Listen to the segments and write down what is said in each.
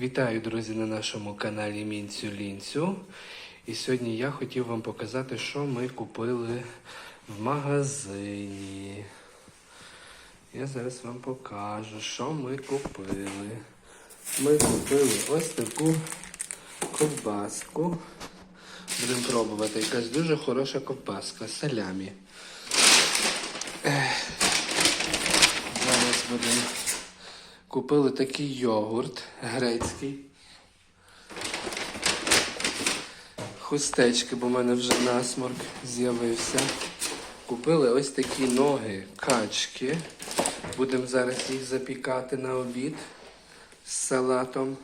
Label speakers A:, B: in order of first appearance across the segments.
A: Вітаю, друзі, на нашому каналі Мінцю Лінцю. І сьогодні я хотів вам показати, що ми купили в магазині. Я зараз вам покажу, що ми купили. Ми купили ось таку ковбаску. Будемо пробувати. Якась дуже хороша ковбаска салямі. Зараз будемо. Купили такий йогурт грецький. Хустечки, бо в мене вже насморк з'явився. Купили ось такі ноги качки. Будемо зараз їх запікати на обід з салатом.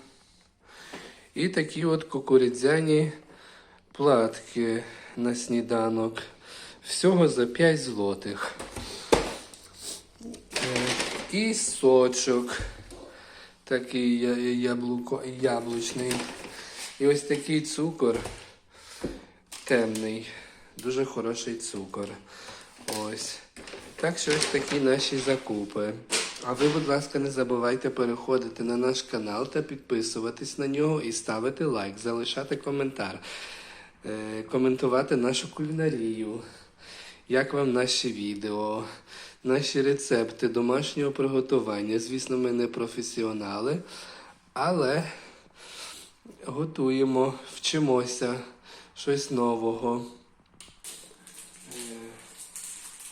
A: І такі от кукурудзяні платки на сніданок. Всього за 5 злотих. Е, І сочок такий яблуко, яблучний. І ось такий цукор темний. Дуже хороший цукор. Ось. Так що ось такі наші закупи. А ви, будь ласка, не забувайте переходити на наш канал та підписуватись на нього і ставити лайк, залишати коментар, е, коментувати нашу кулінарію. Як вам наші відео, наші рецепти домашнього приготування? Звісно, ми не професіонали, але готуємо, вчимося щось нового. Е,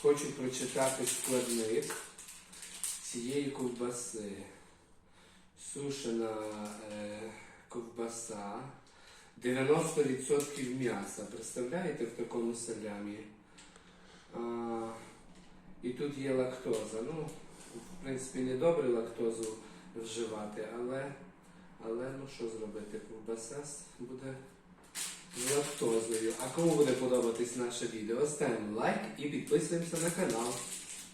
A: Хочу прочитати складник цієї ковбаси. Сушена е, ковбаса. 90% м'яса. Представляєте в такому салямі? І тут є лактоза. Ну, в принципі, не добре лактозу вживати, але, але ну що зробити? Ковбаса буде з лактозою. А кому буде подобатись наше відео, ставимо лайк і підписуємося на канал.